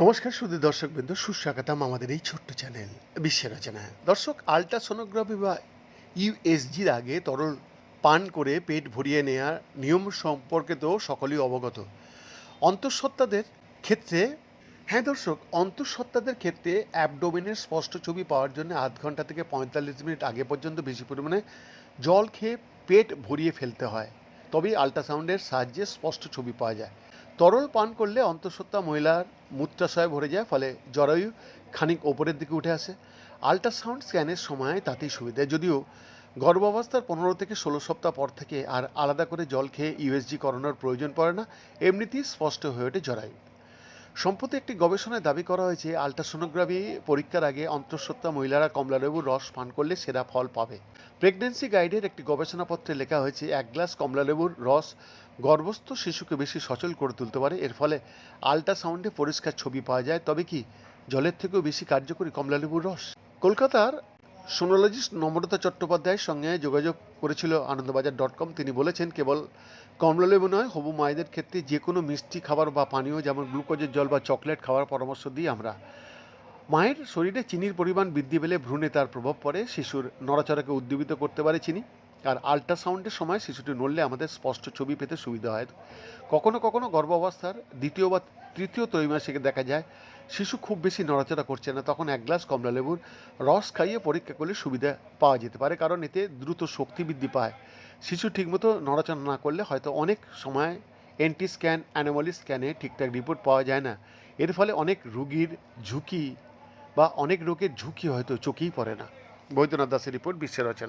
নমস্কার শুধু দর্শকবৃন্দ, সুস্বাগতম আমাদের এই ছোট্ট চ্যানেল বিশ্ব রচনায় দর্শক আলট্রাসোনোগ্রাফি বা ইউএসজির আগে তরল পান করে পেট ভরিয়ে নেওয়ার নিয়ম সম্পর্কে তো সকলেই অবগত। অন্তঃসত্ত্বাদের ক্ষেত্রে হ্যাঁ দর্শক, অন্তঃসত্ত্বাদের ক্ষেত্রে অ্যাবডোমিনের স্পষ্ট ছবি পাওয়ার জন্য আধ ঘণ্টা থেকে পঁয়তাল্লিশ মিনিট আগে পর্যন্ত বেশি পরিমাণে জল খেয়ে পেট ভরিয়ে ফেলতে হয়। তবেই আল্ট্রাসাউন্ডের সাহায্যে স্পষ্ট ছবি পাওয়া যায়। তরল পান করলে অন্তঃসত্ত্বা মহিলার মূত্রাশয় ভরে যায়, ফলে জরায়ু খানিক ওপরের দিকে উঠে আসে। আল্ট্রাসাউন্ড স্ক্যানের সময় তাতেই সুবিধা যদিও গর্ভাবস্থার পনেরো থেকে ষোলো সপ্তাহ পর থেকে আর আলাদা করে জল খেয়ে ইউএসজি করানোর প্রয়োজন পড়ে না, এমনিতেই স্পষ্ট হয়ে ওঠে জরায়ু। সম্প্রতি একটি গবেষণায় দাবি করা হয়েছে, আল্ট্রাসোনোগ্রাফি পরীক্ষার আগে অন্তঃসত্ত্বা মহিলারা কমলালেবুর রস পান করলে সেরা ফল পাবে। প্রেগন্যান্সি গাইডের একটি গবেষণাপত্রে লেখা হয়েছে, এক গ্লাস কমলালেবুর রস গর্ভস্থ শিশুকে বেশি সচল করে তুলতে পারে। এর ফলে আল্ট্রাসাউন্ডে পরিষ্কার ছবি পাওয়া যায়। তবে কি, জলের থেকেও বেশি কার্যকরী কমলালেবুর রস? কলকাতার সোনোলজিস্ট নম্রতা চট্টোপাধ্যায়ের সঙ্গে যোগাযোগ করেছিল আনন্দবাজার ডট কম। তিনি বলেছেন, কেবল কমলালেবু নয়, হবু মায়েদের ক্ষেত্রে যে কোনো মিষ্টি খাবার বা পানীয়, যেমন গ্লুকোজের জল বা চকলেট খাওয়ার পরামর্শ দিই আমরা। মায়ের শরীরে চিনির পরিমাণ বৃদ্ধি পেলে ভ্রূণে তার প্রভাব পড়ে, শিশুর নড়াচড়াকে উদ্দীপিত করতে পারে চিনি। আর আল্ট্রাসাউন্ডের সময় শিশুটি নড়লে আমাদের স্পষ্ট ছবি পেতে সুবিধা হয়। কখনো কখনো গর্ভাবস্থার দ্বিতীয় বা তৃতীয় ত্রৈমাসিকে দেখা যায়, শিশু খুব বেশি নড়াচড়া করছে না, তখন এক গ্লাস কমলা লেবুর রস খাইয়ে পরীক্ষা করলে সুবিধা পাওয়া যেতে পারে, কারণ এতে দ্রুত শক্তি বৃদ্ধি পায়। শিশু ঠিকমতো নড়াচড়া না করলে হয়তো অনেক সময় এনটি স্ক্যান, অ্যানোমালি স্ক্যানে ঠিকঠাক রিপোর্ট পাওয়া যায় না। এর ফলে অনেক রুগীর ঝুঁকি বা অনেক রোগের ঝুঁকি হয়তো চোখেই পড়ে না। বৈদ্যনাথ দাসের রিপোর্ট বিশ্বের রচনা।